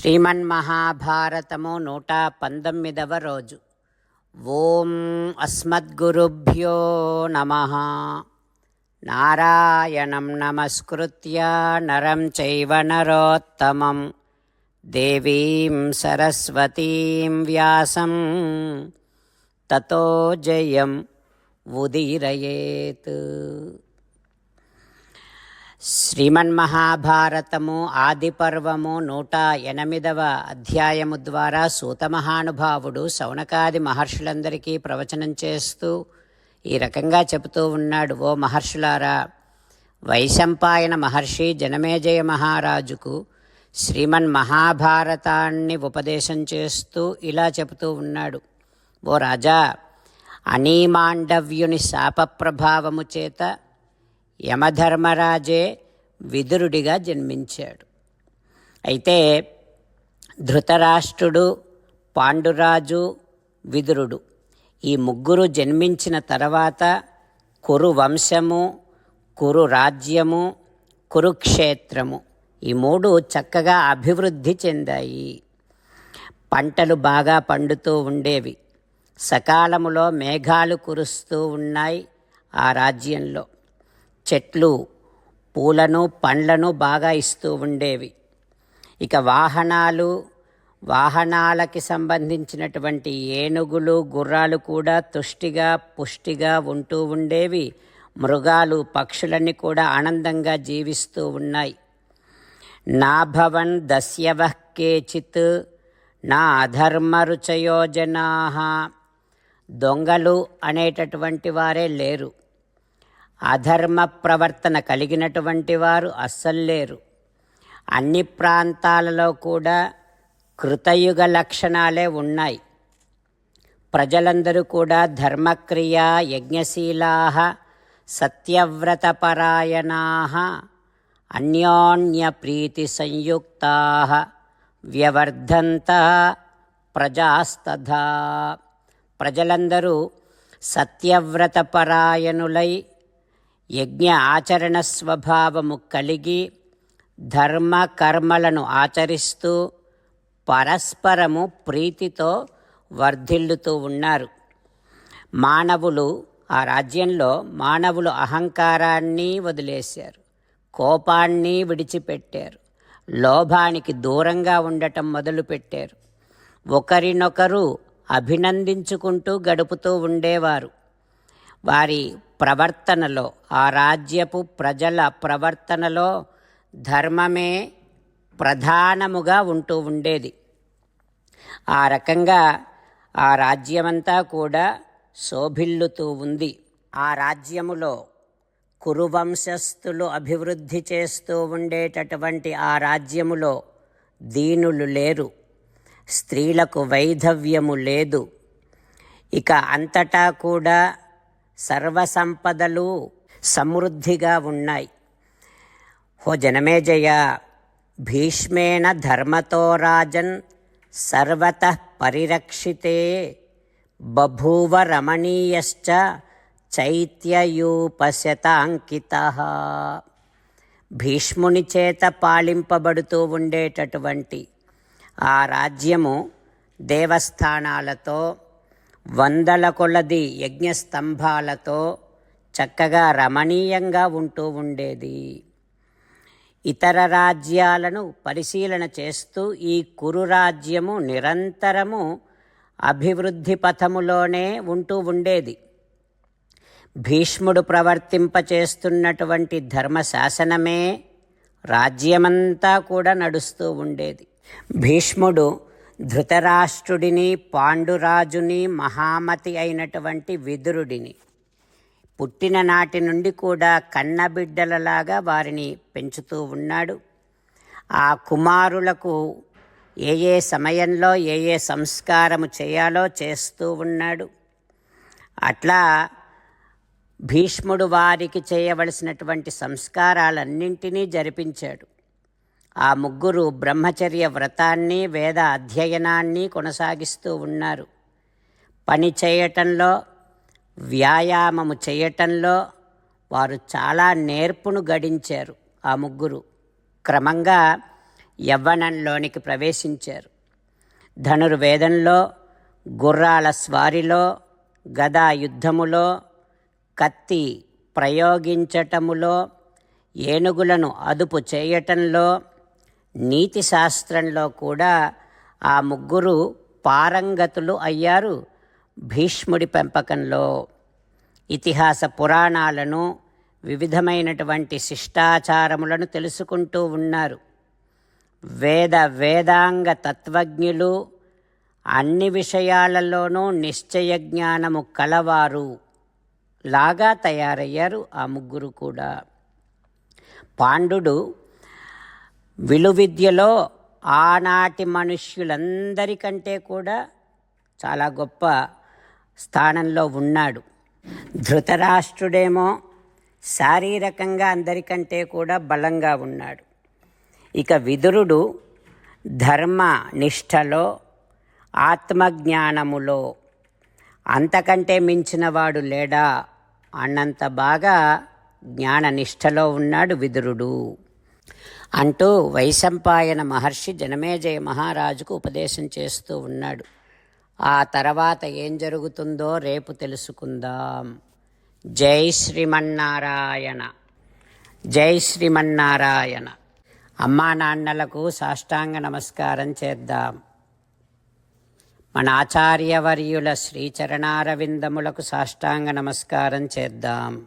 శ్రీమన్మహాభారతము నూట పంతొమ్మిదవ రోజు. ఓం అస్మద్గురుభ్యో నమ. నారాయణం నమస్కృత్య నరం చైవ నరోత్తమం. దేవీం సరస్వతీం వ్యాసం. తతో జయం ఉదీరయేత్. శ్రీమన్మహాభారతము ఆదిపర్వము నూట ఎనిమిదవ అధ్యాయము ద్వారా సూతమహానుభావుడు శౌనకాది మహర్షులందరికీ ప్రవచనం చేస్తూ ఈ రకంగా చెబుతూ ఉన్నాడు ఓ మహర్షులారా వైశంపాయన మహర్షి జనమేజయ మహారాజుకు శ్రీమన్ మహాభారతాన్ని ఉపదేశం చేస్తూ ఇలా చెబుతూ ఉన్నాడు. ఓ రాజా అనీమాండవ్యుని శాప ప్రభావము చేత యమధర్మరాజే విదురుడిగా జన్మించాడు. అయితే ధృతరాష్ట్రుడు పాండురాజు విదురుడు. ఈ ముగ్గురు జన్మించిన తర్వాత కురు వంశము కురు రాజ్యము కురుక్షేత్రము ఈ మూడు చక్కగా అభివృద్ధి చెందాయి. పంటలు బాగా పండుతూ ఉండేవి. సకాలములో మేఘాలు కురుస్తూ ఉన్నాయి ఆ రాజ్యంలో. చెట్లు పూలను పండ్లను బాగా ఇస్తూ ఉండేవి. ఇక వాహనాలు వాహనాలకి సంబంధించినటువంటి ఏనుగులు గుర్రాలు కూడా తుష్టిగా పుష్టిగా ఉంటూ ఉండేవి. మృగాలు పక్షులన్నీ కూడా ఆనందంగా జీవిస్తూ ఉన్నాయి. నాభవన్ దస్యవ కేచిత్ నా అధర్మ రుచయోజనా. దొంగలు అనేటటువంటి వారే లేరు. అధర్మ ప్రవర్తన కలిగినటువంటి వారు అస్సల్లేరు అన్ని ప్రాంతాలలో కూడా కృతయుగ లక్షణాలే ఉన్నాయి. ప్రజలందరూ కూడా ధర్మక్రియ యజ్ఞశీలా సత్యవ్రతపరాయణా అన్యోన్య ప్రీతి సంయుక్తా వ్యవర్ధంత ప్రజాస్తథా. ప్రజలందరూ సత్యవ్రతపరాయణులై యజ్ఞ ఆచరణ స్వభావము కలిగి ధర్మ కర్మలను ఆచరిస్తూ పరస్పరము ప్రీతితో వర్ధిల్లుతూ ఉన్నారు. మానవులు ఆ రాజ్యంలో మానవులు అహంకారాన్ని వదిలేశారు. కోపాన్ని విడిచిపెట్టారు. లోభానికి దూరంగా ఉండటం మొదలుపెట్టారు. ఒకరినొకరు అభినందించుకుంటూ గడుపుతూ ఉండేవారు. వారి ప్రవర్తనలో ఆ రాజ్యపు ప్రజల ప్రవర్తనలో ధర్మమే ప్రధానముగా ఉంటూ ఉండేది. ఆ రకంగా ఆ రాజ్యమంతా కూడా శోభిల్లుతూ ఉంది. ఆ రాజ్యములో కురువంశస్థులు అభివృద్ధి చేస్తూ ఉండేటటువంటి ఆ రాజ్యములో దీనులు లేరు. స్త్రీలకు వైధవ్యము లేదు. ఇక అంతటా కూడా సర్వసంపదలు సమృద్ధిగా ఉన్నాయి. హో జనమేజయ భీష్మేణ ధర్మతో రాజన్ సర్వత పరిరక్షితే బభూవ రమణీయశ్చ చైత్యయూపశతాంకిత. భీష్ముని చేత పాలింపబడుతూ ఉండేటటువంటి ఆ రాజ్యము దేవస్థానాలతో వందల కొలది యజ్ఞస్తంభాలతో చక్కగా రమణీయంగా ఉంటూ ఉండేది. ఇతర రాజ్యాలను పరిశీలన చేస్తూ ఈ కురు రాజ్యము నిరంతరము అభివృద్ధి పథములోనే ఉంటూ ఉండేది. భీష్ముడు ప్రవర్తింపచేస్తున్నటువంటి ధర్మశాసనమే రాజ్యమంతా కూడా నడుస్తూ ఉండేది. భీష్ముడు ధృతరాష్ట్రుడిని పాండురాజుని మహామతి అయినటువంటి విదురుడిని. పుట్టిన నాటి నుండి కూడా కన్నబిడ్డలలాగా వారిని పెంచుతూ ఉన్నాడు. ఆ కుమారులకు ఏ ఏ సమయంలో ఏ ఏ సంస్కారము చేయాలో చేస్తూ ఉన్నాడు. అట్లా భీష్ముడు వారికి చేయవలసినటువంటి సంస్కారాలన్నింటినీ జరిపించాడు. ఆ ముగ్గురు బ్రహ్మచర్య వ్రతాన్ని వేద అధ్యయనాన్ని కొనసాగిస్తూ ఉన్నారు. పని చేయటంలో వ్యాయామము చేయటంలో వారు చాలా నేర్పును గడించారు ఆ ముగ్గురు. క్రమంగా యవ్వనంలోనికి ప్రవేశించారు. ధనుర్వేదంలో గుర్రాల స్వారిలో గదా యుద్ధములో కత్తి ప్రయోగించటములో ఏనుగులను అదుపు చేయటంలో నీతి శాస్త్రంలో కూడా ఆ ముగ్గురు పారంగతులు అయ్యారు భీష్ముడి పెంపకంలో. ఇతిహాస పురాణాలను వివిధమైనటువంటి శిష్టాచారములను తెలుసుకుంటూ ఉన్నారు. వేద వేదాంగ తత్వజ్ఞులు అన్ని విషయాలలోనూ నిశ్చయ జ్ఞానము కలవారు లాగా తయారయ్యారు ఆ ముగ్గురు కూడా. పాండుడు విలువిద్యలో ఆనాటి మనుష్యులందరికంటే కూడా చాలా గొప్ప స్థానంలో ఉన్నాడు. ధృతరాష్ట్రుడేమో శారీరకంగా అందరికంటే కూడా బలంగా ఉన్నాడు. ఇక విదురుడు ధర్మ నిష్టలో ఆత్మజ్ఞానములో అంతకంటే మించినవాడు లేడా? అన్నంత బాగా జ్ఞాన నిష్టలో ఉన్నాడు విదురుడు. అంటూ వైశంపాయన మహర్షి జనమేజయ మహారాజుకు ఉపదేశం చేస్తూ ఉన్నాడు. ఆ తర్వాత ఏం జరుగుతుందో రేపు తెలుసుకుందాం. జై శ్రీమన్నారాయణ. జై శ్రీమన్నారాయణ. అమ్మా నాన్నలకు సాష్టాంగ నమస్కారం చేద్దాం. మన ఆచార్యవర్యుల శ్రీచరణారవిందములకు సాష్టాంగ నమస్కారం చేద్దాం.